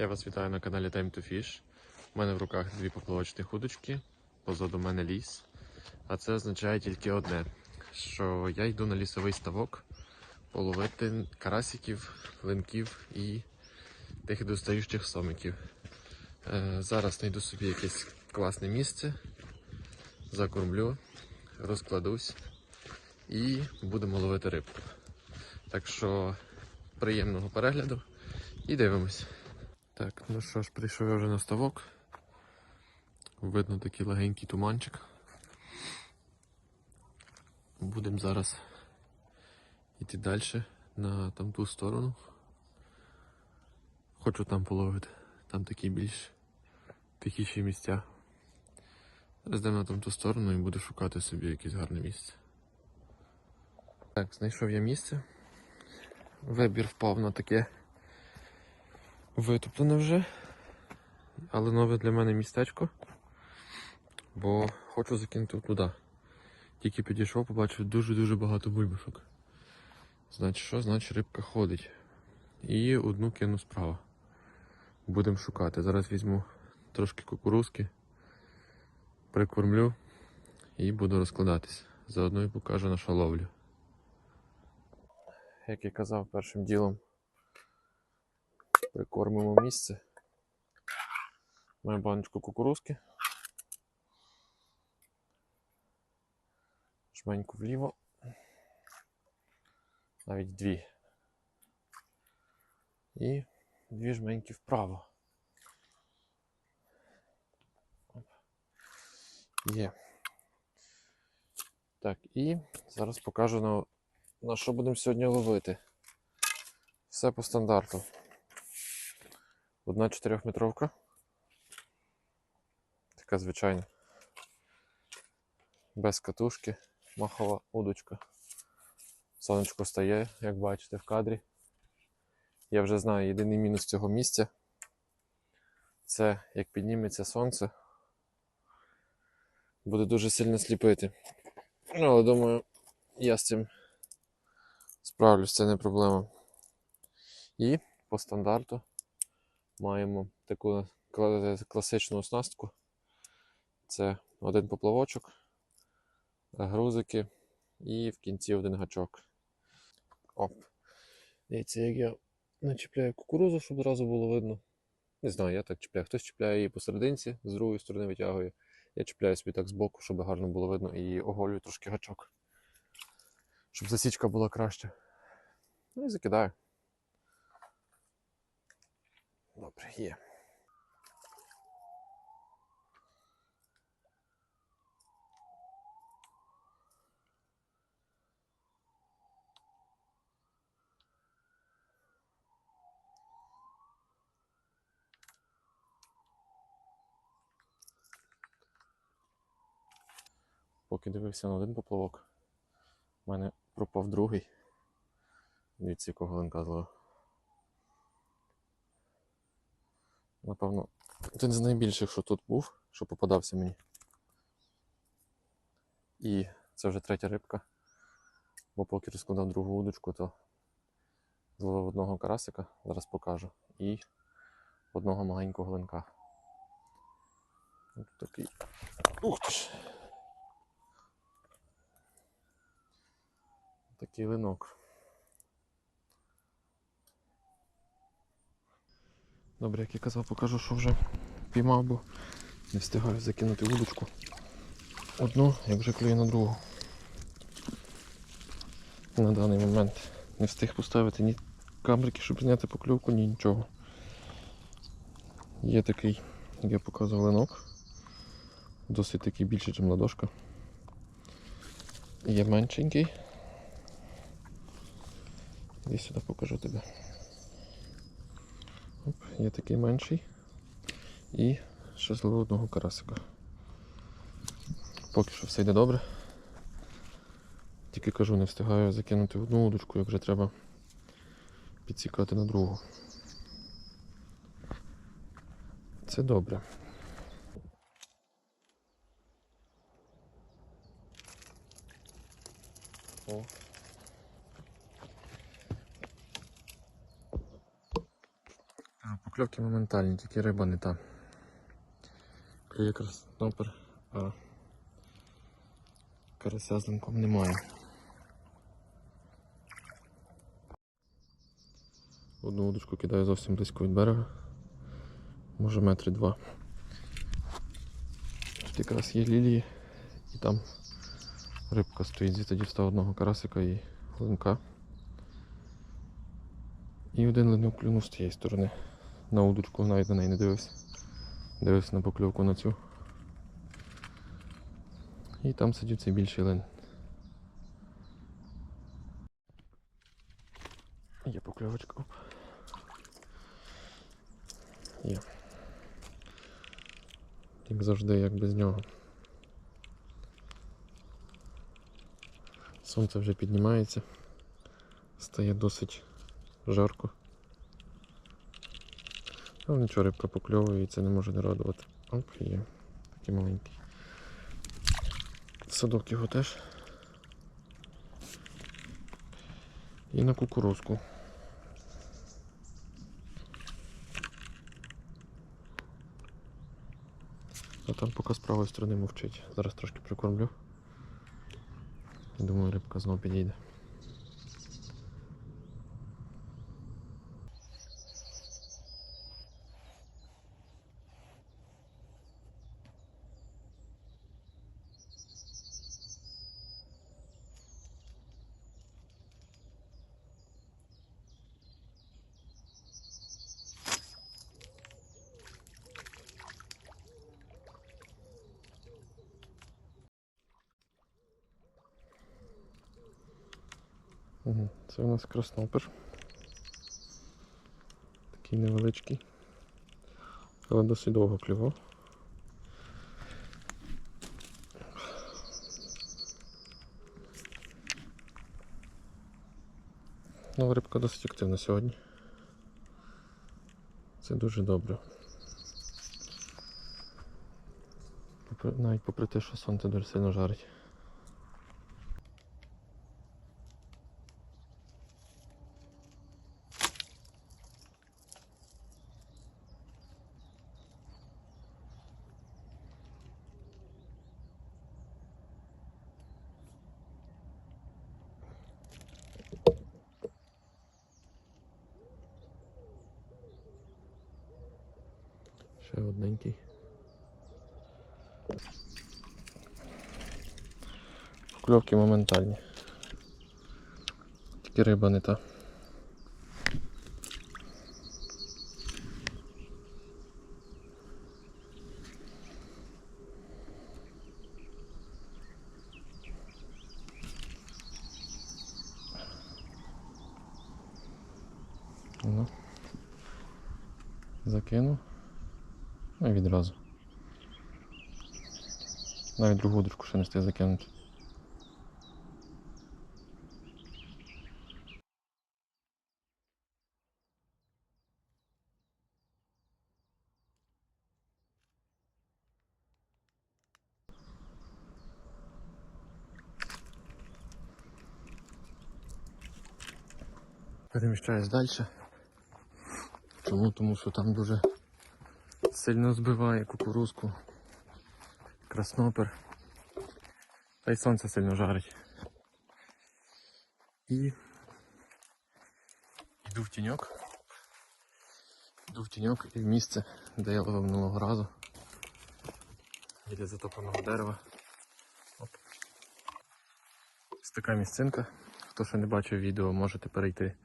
Я вас вітаю на каналі Time to Fish. У мене в руках дві поплавочні удочки, позаду мене ліс. А це означає тільки одне: що я йду на лісовий ставок половити карасиків, линків і тих достаючих сомиків. Е, зараз знайду собі якесь класне місце, закормлю, розкладусь і будемо ловити рибку. Так що приємного перегляду і дивимось. Так, ну що ж, прийшов я вже на ставок. Видно такий легенький туманчик. Будемо зараз йти далі на там ту сторону. Хочу там половити. Там такі більш тихіші місця. Зараз йдемо на там ту сторону і буду шукати собі якесь гарне місце. Так, знайшов я місце. Вибір впав на таке витоплене вже. Але нове для мене містечко. Бо хочу закинути туди. Тільки підійшов, побачив дуже-дуже багато бульбашок. Значить що? Значить рибка ходить. І одну кину справа. Будемо шукати. Зараз візьму трошки кукурузки, прикормлю і буду розкладатись. Заодно і покажу нашу ловлю. Як я казав першим ділом, прикормимо місце. Маю баночку кукурузки. Жменьку вліво. Навіть дві. І дві жменьки вправо. Є. Так, і зараз покажу на, на що будемо сьогодні ловити. Все по стандарту. Одна чотирьохметровка. Така звичайна. Без катушки, махова удочка. Сонечко стає, як бачите, в кадрі. Я вже знаю єдиний мінус цього місця. Це як підніметься сонце. Буде дуже сильно сліпити. Ну, але думаю, я з цим справлюсь, це не проблема. І по стандарту маємо таку класичну оснастку. Це один поплавочок, грузики і в кінці один гачок. Оп. Дивіться, як я начіпляю кукурузу, щоб одразу було видно. Не знаю, я так чіпляю. Хтось чіпляє її посерединці, з другої сторони витягує. Я чіпляю собі так збоку, щоб гарно було видно, і оголюю трошки гачок. Щоб засічка була краща. Ну і закидаю. Добре, є. Поки дивився на один поплавок, у мене пропав другий. Дивіться, якого линка зловив. Напевно, один з найбільших, що тут був, що попадався мені. І це вже третя рибка. Бо поки розкладав другу удочку, то зловив одного карасика, зараз покажу, і одного маленького линка. Ось такий. Ух ти ж! Такий линок. Добре, як я казав, покажу, що вже піймав, бо не встигаю закинути вудочку. Одну, як вже клює на другу. На даний момент не встиг поставити ні камерки, щоб зняти покльовку, ні нічого. Є такий, як я показував, линок. Досить такий більший, ніж ладошка. Є меншенький. Іди сюди покажу тебе. Є такий менший. І ще зловив одного карасика. Поки що все йде добре. Тільки кажу, не встигаю закинути одну удочку, як вже треба підсікати на другу. Це добре. О. Покльовки моментальні, тільки риба не та. Клює краснопер, а карася з линком немає. Одну удочку кидаю зовсім близько від берега. Може метри два. Тут якраз є лілії і там рибка стоїть, звідти дістав одного карасика і линка. І один линок клюнув з тієї сторони. На удочку навіть на неї не дивився. Дивився на покльовку на цю. І там сидів цей більший лин. Є покльовочка. Оп. Є. Як завжди, як без нього. Сонце вже піднімається. Стає досить жарко. Але нічого, рибка покльовує і це не може не радувати. Оп, є. Такий маленький. Садок його теж. І на кукурузку. А там поки з правої сторони мовчить. Зараз трошки прикормлю. Думаю, рибка знову підійде. Це у нас краснопер. Такий невеличкий. Але досить довго клював. Ну, рибка досить активна сьогодні. Це дуже добре. Навіть попри те, що сонце дуже сильно жарить. Ще одненький. Покльовки моментальні. Тільки риба не та. Ну. Закинув. Ну відразу. Навіть другу удочку ще не встиг закинути. Переміщаюсь далі. Чому? Тому що там дуже сильно збиває кукурузку, краснопер. Та й сонце сильно жарить. І йду в тіньок. Йду в тіньок і в місце, де я ловив минулого разу. Біля затопленого дерева. Оп. Ось така місцинка. Хто ще не бачив відео, можете перейти.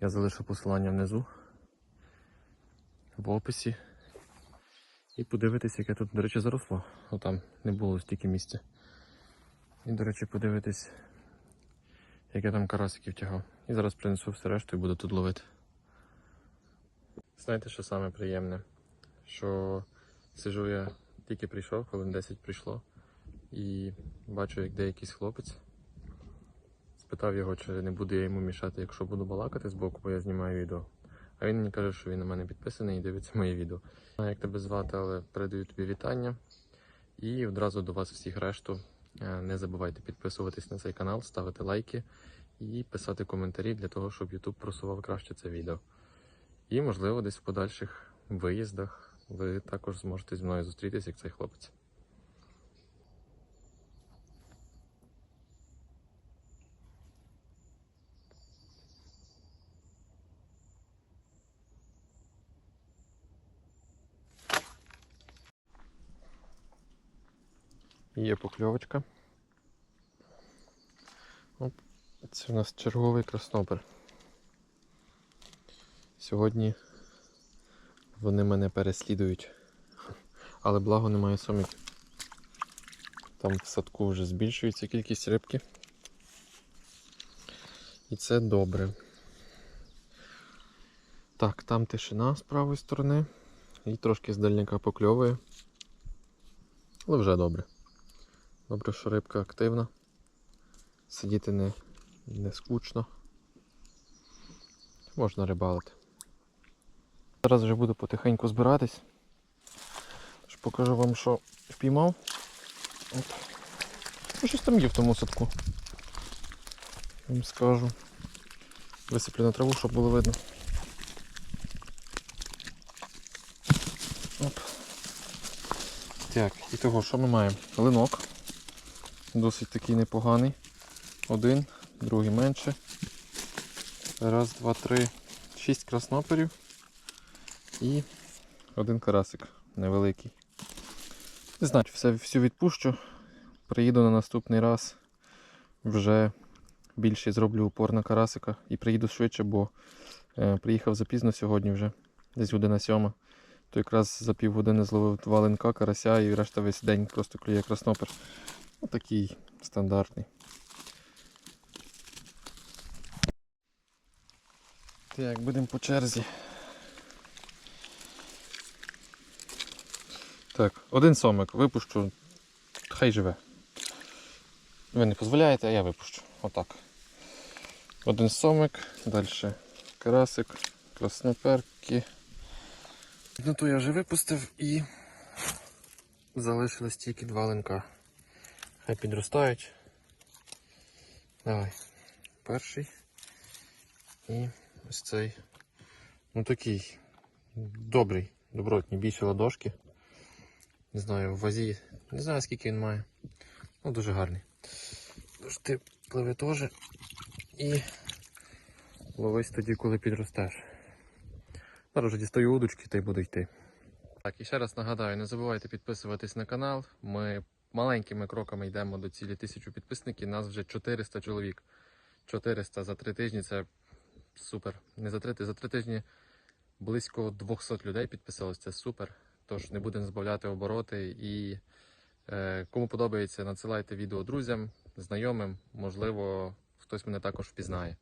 Я залишу посилання внизу в описі. І подивитись, яке тут, до речі, заросло. Ну там не було стільки місця. І, до речі, подивитись, як я там карасиків тягав. І зараз принесу все решту і буду тут ловити. Знаєте, що саме приємне? Що сижу я тільки прийшов, хвилин 10 прийшло, і бачу, як деякийсь хлопець. Спитав його, чи не буду я йому мішати, якщо буду балакати з боку, бо я знімаю відео. А він мені каже, що він на мене підписаний і дивиться мої відео. Як тебе звати, але передаю тобі вітання. І одразу до вас всіх решту. Е, Не забувайте підписуватись на цей канал, ставити лайки і писати коментарі для того, щоб YouTube просував краще це відео. І, можливо, десь в подальших виїздах ви також зможете зі мною зустрітися, як цей хлопець. Є покльовочка. Оп, це у нас черговий краснопер. Сьогодні вони мене переслідують. Але благо немає сомиків. Там в садку вже збільшується кількість рибки. І це добре. Так, там тишина з правої сторони. І трошки з дальняка покльовує. Але вже добре. Добре, що рибка активна. Сидіти не, не скучно. Можна рибалити. Зараз вже буду потихеньку збиратись. Покажу вам, що впіймав. От. Ну, щось там є в тому садку. Вам скажу. Висиплю на траву, щоб було видно. Оп. Так, і того, що ми маємо? Линок. Досить такий непоганий. Один, другий менше. Раз, два, три, шість красноперів і один карасик невеликий. Не знаю, все, всю відпущу. Приїду на наступний раз. Вже більше зроблю упор на карасика і приїду швидше, бо е, приїхав запізно сьогодні вже, десь година сьома. То якраз за півгодини зловив два линка карася і решта весь день просто клює краснопер. Отакий стандартний. Так, будемо по черзі. Так, один сомик випущу, хай живе. Ви не дозволяєте, а я випущу. Отак. Один сомик, далі карасик, красноперки. Ну то я вже випустив і залишилось тільки два линка. Хай підростають. Давай. Перший. І ось цей. Ну такий добрий, добротний, більше ладошки. Не знаю, в вазі. Не знаю скільки він має. Ну дуже гарний. Тож ти пливе теж і ловись тоді, коли підростеш. Зараз вже дістаю удочки та й буду йти. Так, і ще раз нагадаю, не забувайте підписуватись на канал. Ми маленькими кроками йдемо до цілі тисячу підписників. Нас вже 400 чоловік. 400 за три тижні це супер. Не за три, за три тижні близько 200 людей підписалось. Це супер. Тож не будемо збавляти обороти. І е, кому подобається, надсилайте відео друзям, знайомим. Можливо, хтось мене також впізнає.